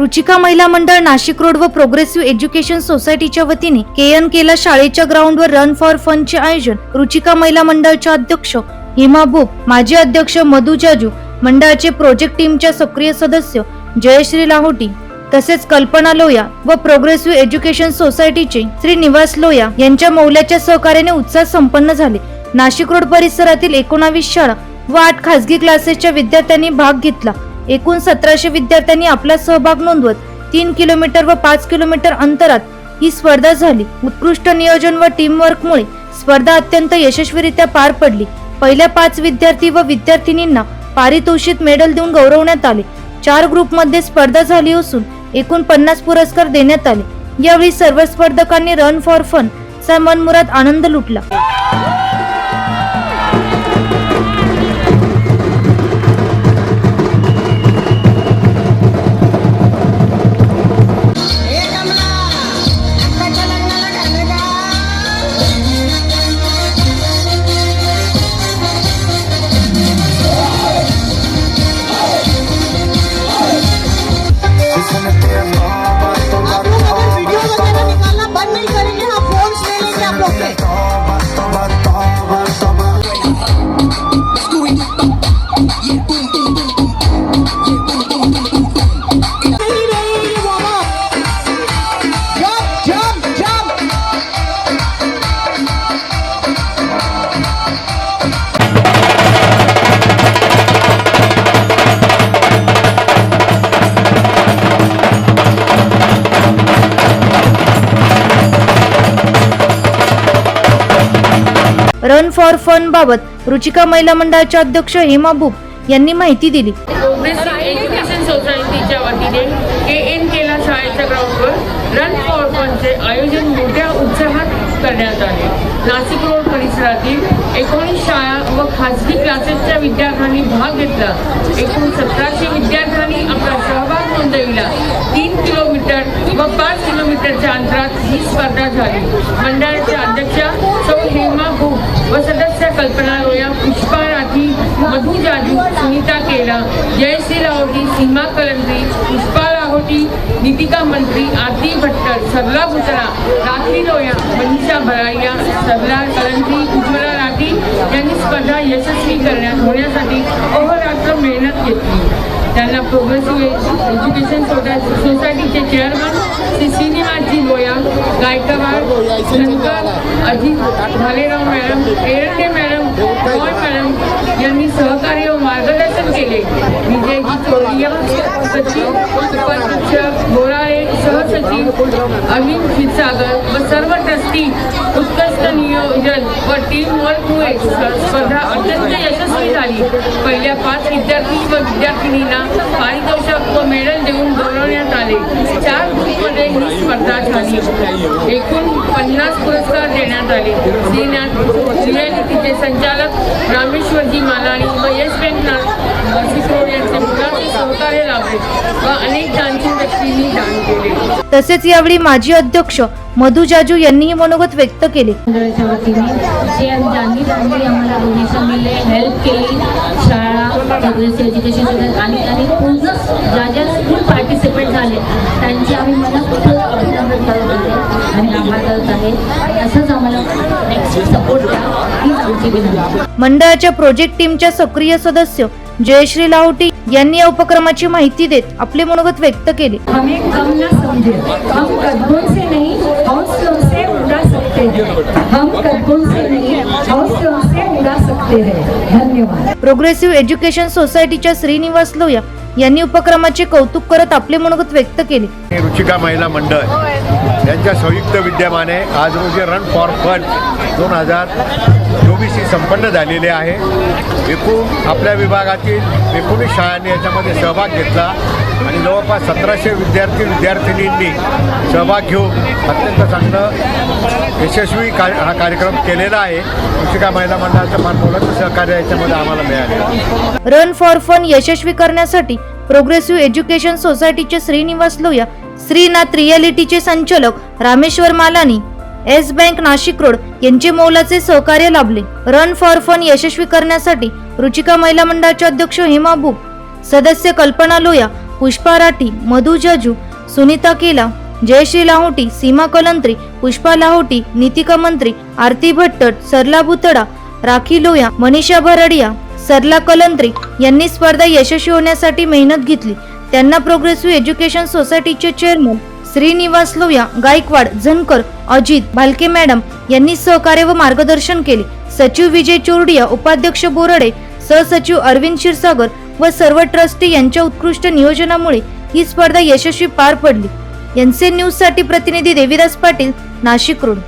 रुचिका महिला मंडळ नाशिक रोड व प्रोग्रेसिव्ह एज्युकेशन सोसायटीच्या वतीने के एन केला शाळेच्या ग्राउंडवर रन फॉर फनचे आयोजन रुचिका महिला मंडळच्या अध्यक्ष हिमा बुप माजी अध्यक्ष मधु जाजू मंडळाचे प्रोजेक्ट टीमच्या सक्रिय सदस्य जयश्री लाहोटी तसेच कल्पना लोया व प्रोग्रेसिव्ह एज्युकेशन सोसायटीचे श्री निवास लोया यांच्या मौल्याच्या सहकार्याने उत्साह संपन्न झाले. नाशिक रोड परिसरातील एकोणावीस शाळा व आठ खासगी क्लासेसच्या विद्यार्थ्यांनी भाग घेतला. एकूण सतराशे विद्यार्थ्यांनी आपला सहभाग नोंदवत तीन किलोमीटर व पाच किलोमीटर अंतरात ही स्पर्धा झाली. उत्कृष्ट नियोजन व टीमवर्कमुळे स्पर्धा अत्यंत यशस्वीरित्या पार पडली. पहिल्या पाच विद्यार्थी व विद्यार्थिनींना पारितोषिक मेडल देऊन गौरवण्यात आले. चार ग्रुपमध्ये स्पर्धा झाली असून एकूण पन्नास पुरस्कार देण्यात आले. यावेळी सर्व स्पर्धकांनी रन फॉर फन चा मनमुराद आनंद लुटला. रन फॉर फन बाबत रुचिका महिला मंडळाच्या अध्यक्ष हेमा बुब यांनी माहिती दिली. एज्युकेशन सोसायटीच्या वतीने के एन केला शाळेच्या ग्राउंडवर रन फॉर फनचे आयोजन मोठ्या उत्साहात करण्यात आले. नाशिक रोड परिसरातील एकोणीस शाळा व खासगी क्लासेसच्या विद्यार्थ्यांनी भाग घेतला. एकूण सतराशे विद्यार्थ्यांनी आपला सहभाग नोंदविला. तीन किलोमीटर व पाच किलोमीटरच्या अंतरात ही स्पर्धा झाली. मंडळाच्या कल्पना लोया पुष्पा राठी मधु जाजू सुनीता केला जयश्री लाहोटी सीमा कलंत्री पुष्पा लाहोटी नितिका मंत्री आरती भट्टर सरला भुतरा रात्री लोया मनीषा भराया सरला कलंत्री उज्ज्वला राठी यांनी स्पर्धा यशस्वी करण्यात होण्यासाठी अहोरात्र मेहनत घेतली. त्यांना प्रोग्रेसिव्ह एज्युकेशन सोसायटीचे चेअरमन श्री श्रीनिवासजी गोया गायकवाड शंकर अजित भालेराव मॅडम एरटे मॅडम रॉय मॅडम यांनी सहकार्य व मार्गदर्शन केले. विजयजी चोरिया सचिव उपाध्यक्ष बोराळे सहसचिव अमित क्षीरसागर व सर्व ट्रस्टी उत्कृष्ट नियोजन टीम वर्कमुळे स्पर्धा अत्यंत यशस्वी झाली. पहिल्या पाच विद्यार्थी व विद्यार्थिनींना पारितोषक व मेडल देऊन गौरवण्यात आले. चार ग्रुपमध्ये ही स्पर्धा झाली. एकूण पन्नास पुरस्कार देण्यात आले. श्रीनाथ संचालक रामेश्वरजी मालाणी व येस बँक यांचे मुलाचे सहकार्य लाभले व अनेक व्यक्तींनी दान केले. तसेच यावेळी माजी अध्यक्ष मधु जाजू यांनीही मनोगत व्यक्त केले. मंडळाच्या वतीने जे ज्यांनी त्यांनी आम्हाला डोनेशन दिले हेल्प केली शाळा प्रोग्रेसिव्ह एज्युकेशन सोसायटी आणि त्यांनी पूर्ण ज्या ज्या स्कूल पार्टिसिपेट झाले. त्यांचे आम्ही मनपूर्वक अभिनंदन करत आहे आणि आभार करत आहे. असंच आम्हाला नेक्स्ट सपोर्ट द्या हीच आमची विनंती. मंडळाच्या प्रोजेक्ट टीमच्या सक्रिय सदस्य जयश्री लाहोटी यांनी या उपक्रमाची माहिती देत आपले मनोगत व्यक्त केले. हमें कम न समझे हम कदमों से नहीं हौसलों से उड़ा सकते हैं. हम कदमों से नहीं हौसलों से उड़ा सकते हैं. धन्यवाद. प्रोग्रेसिव्ह एज्युकेशन सोसायटीच्या श्रीनिवास लोया यांनी उपक्रमाचे कौतुक करत आपले मनोगत व्यक्त केले. रुचिका महिला मंडळ. यांच्या संयुक्त विद्यमाने आज रोजी रन फॉर फन दोन हजार चोवीस ही संपन्न झालेली आहे. एकूण आपल्या विभागातील एकोणीस शाळांनी याच्यामध्ये सहभाग घेतला आणि जवळपास सतराशे विद्यार्थी विद्यार्थिनींनी सहभाग घेऊन अत्यंत चांगलं यशस्वी का हा कार्यक्रम केलेला आहे. शिक्षिका महिला मंडळाचं फार मोलाचं सहकार्य याच्यामध्ये आम्हाला मिळाले रन फॉर फन यशस्वी करण्यासाठी प्रोग्रेसिव्ह एज्युकेशन सोसायटीचे श्रीनिवास लोया श्रीनाथ रियालिटीचे संचालक Rameshwar Malani S bank Nashik road यांचे मोलाचे सहकार्य लाभले. रन फॉर फन यशस्वी करण्यासाठी रुचिका महिला मंडळाचे अध्यक्ष हेमा बुक सदस्य कल्पना लोया पुष्पा राठी मधु जाजू सुनीता केला जयश्री लाहोटी सीमा कलंत्री पुष्पा लाहोटी नितिका मंत्री आरती भट्टट सरला बुतडा राखी लोया मनीषा भरडिया सरला कलंत्री यांनी स्पर्धा यशस्वी होण्यासाठी मेहनत घेतली. त्यांना प्रोग्रेसिव्ह एज्युकेशन सोसायटीचे चेअरमन श्रीनिवास लोया गायकवाड झनकर अजित भालके मॅडम यांनी सहकार्य व मार्गदर्शन केले. सचिव विजय चोरडिया उपाध्यक्ष बोरडे सहसचिव अरविंद क्षीरसागर व सर्व ट्रस्टी यांच्या उत्कृष्ट नियोजनामुळे ही स्पर्धा यशस्वी पार पडली. एनसीएन न्यूजसाठी प्रतिनिधी देविदास पाटील नाशिक रोड